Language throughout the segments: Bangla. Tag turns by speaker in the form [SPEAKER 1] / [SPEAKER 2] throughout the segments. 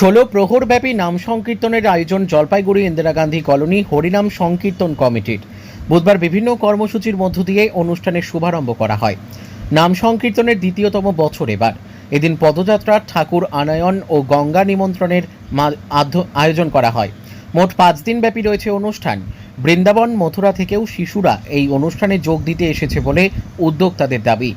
[SPEAKER 1] ষোলো প্রহরব্যাপী নাম সংকীর্তনের আয়োজন জলপাইগুড়ি ইন্দিরা গান্ধী কলোনি হরিনাম সংকীর্তন কমিটির। বুধবার বিভিন্ন কর্মসূচির মধ্য দিয়ে অনুষ্ঠানের শুভারম্ভ করা হয়। নাম সংকীর্তনের দ্বিতীয়তম বছর এবার। এদিন পদযাত্রা ঠাকুর আনয়ন ও গঙ্গা নিমন্ত্রণের আয়োজন করা হয়। মোট পাঁচ দিন ব্যাপী রয়েছে অনুষ্ঠান। বৃন্দাবন, মথুরা থেকেও শিশুরা এই অনুষ্ঠানে যোগ দিতে এসেছে বলে উদ্যোক্তাদের দাবি।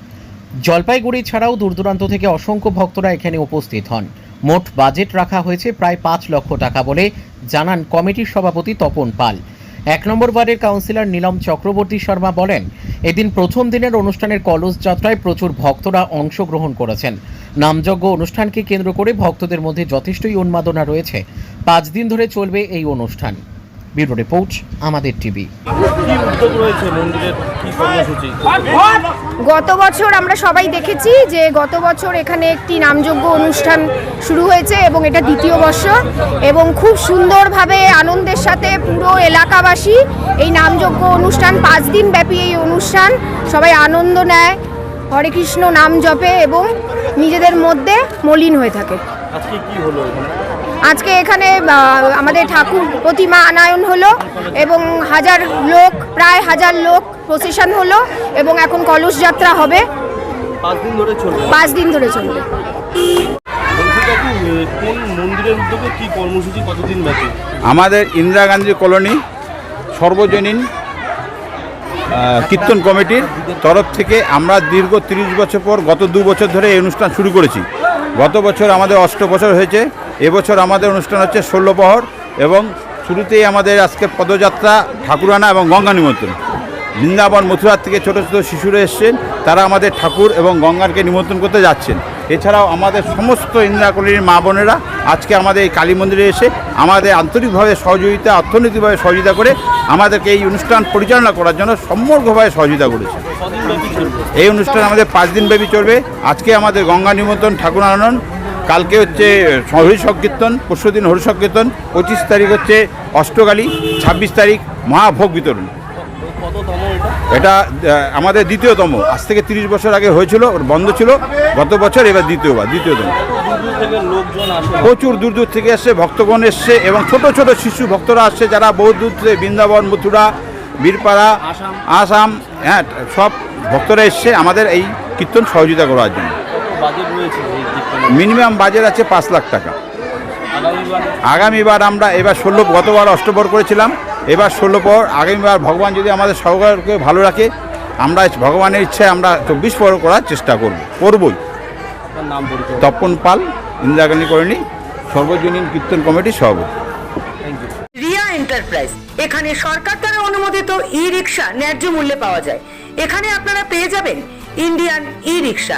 [SPEAKER 1] জলপাইগুড়ি ছাড়াও দূরদূরান্ত থেকে অসংখ্য ভক্তরা এখানে উপস্থিত হন। মোট বাজেট রাখা হয়েছে প্রায় পাঁচ লক্ষ টাকা বলে জানান কমিটির সভাপতি তপন পাল। এক নম্বর ওয়ার্ডের কাউন্সিলর নীলম চক্রবর্তী শর্মা বলেন, এদিন প্রথম দিনের অনুষ্ঠানের কলস যাত্রায় প্রচুর ভক্তরা অংশগ্রহণ করেছেন। নামযজ্ঞ অনুষ্ঠানকে কেন্দ্র করে ভক্তদের মধ্যে যথেষ্টই উন্মাদনা রয়েছে। পাঁচ দিন ধরে চলবে এই অনুষ্ঠান। ব্যুরো রিপোর্ট আমাদের টিভি।
[SPEAKER 2] কি উদ্যোগ রয়েছে মন্দিরের? কি কর্মসূচি?
[SPEAKER 3] গত বছর আমরা সবাই দেখেছি যে গত বছর এখানে একটি নামযোগ্য অনুষ্ঠান শুরু হয়েছে এবং এটা দ্বিতীয় বর্ষ এবং খুব সুন্দরভাবে আনন্দের সাথে পুরো এলাকাবাসী এই নামযোগ্য অনুষ্ঠান পাঁচ দিন ব্যাপী এই অনুষ্ঠান সবাই আনন্দ নেয় হরে কৃষ্ণ নাম জপে এবং নিজেদের মধ্যে মলিন হয়ে থাকে।
[SPEAKER 2] আজকে কি হলো
[SPEAKER 3] আজকে এখানে আমাদের ঠাকুর প্রতিমা আনায়ন হলো এবং হাজার লোক প্রায় হাজার লোক প্রসেশন হলো এবং এখন কলস যাত্রা হবে।
[SPEAKER 2] পাঁচ দিন ধরে চলবে।
[SPEAKER 3] পাঁচ দিন ধরে চলবে।
[SPEAKER 2] বলছি কাকু এ, কোন মন্দিরের উদ্যোগে কি কর্মসূচি কতদিন ব্যাপী?
[SPEAKER 4] আমাদের ইন্দিরা গান্ধী কলোনি সর্বজনীন কীর্তন কমিটির তরফ থেকে আমরা দীর্ঘ তিরিশ বছর পর গত দু বছর ধরে এই অনুষ্ঠান শুরু করেছি। গত বছর আমাদের অষ্ট বছর হয়েছে। এবছর আমাদের অনুষ্ঠান হচ্ছে ষোলো প্রহর এবং শুরুতেই আমাদের আজকে পদযাত্রা, ঠাকুরানা এবং গঙ্গা নিমন্ত্রণ। বৃন্দাবন মথুরার থেকে ছোটো ছোটো শিশুরা এসছেন, তারা আমাদের ঠাকুর এবং গঙ্গারকে নিমন্ত্রণ করতে যাচ্ছেন। এছাড়াও আমাদের সমস্ত ইন্দিরা কলোনির মা বোনেরা আজকে আমাদের এই কালী মন্দিরে এসে আমাদের আন্তরিকভাবে সহযোগিতা, অর্থনৈতিকভাবে সহযোগিতা করে আমাদেরকে এই অনুষ্ঠান পরিচালনা করার জন্য সমগ্রভাবে সহযোগিতা করেছে। এই অনুষ্ঠান আমাদের পাঁচ দিন ব্যাপী চলবে। আজকে আমাদের গঙ্গা নিমন্ত্রণ ঠাকুর আনন্দ কালকে হচ্ছে হরি সংকীর্তন পরশু দিন হরি সংকীর্তন পঁচিশ তারিখ হচ্ছে অষ্টকালী ছাব্বিশ তারিখ মহাভোগ বিতরণ।
[SPEAKER 2] এটা
[SPEAKER 4] আমাদের দ্বিতীয়তম। আজ থেকে তিরিশ বছর আগে হয়েছিল ওর বন্ধ ছিল গত বছর এবার দ্বিতীয়বার দ্বিতীয়তম। প্রচুর দূর দূর থেকে এসছে ভক্তগণ এসছে এবং ছোট ছোট শিশু ভক্তরা আসছে যারা বহু দূর থেকে বৃন্দাবন মথুরা বীরপাড়া।
[SPEAKER 2] আসাম
[SPEAKER 4] হ্যাঁ সব ভক্তরা এসছে আমাদের এই কীর্তন সহযোগিতা করার জন্য।
[SPEAKER 2] বাজেট রয়েছে
[SPEAKER 4] মিনিমাম বাজেট আছে পাঁচ লাখ টাকা।
[SPEAKER 2] আগামীবার?
[SPEAKER 4] আমরা এবার ষোলো গতবার অষ্টপর করেছিলাম এবার ষোলো পর আগামীবার ভগবান যদি আমাদের সহকারকে ভালো রাখে আমরা ভগবানের ইচ্ছায় আমরা চব্বিশ পর করার চেষ্টা করব করবই। তপন পাল ইন্দিরাগান্ধী করেনি সর্বজনীন কীর্তন কমিটির সভাপতি।
[SPEAKER 5] রিয়া এন্টারপ্রাইজ। এখানে সরকার দ্বারা অনুমোদিত ই রিক্সা ন্যায্য মূল্যে পাওয়া যায়। এখানে আপনারা পেয়ে যাবেন ইন্ডিয়ান ই রিক্সা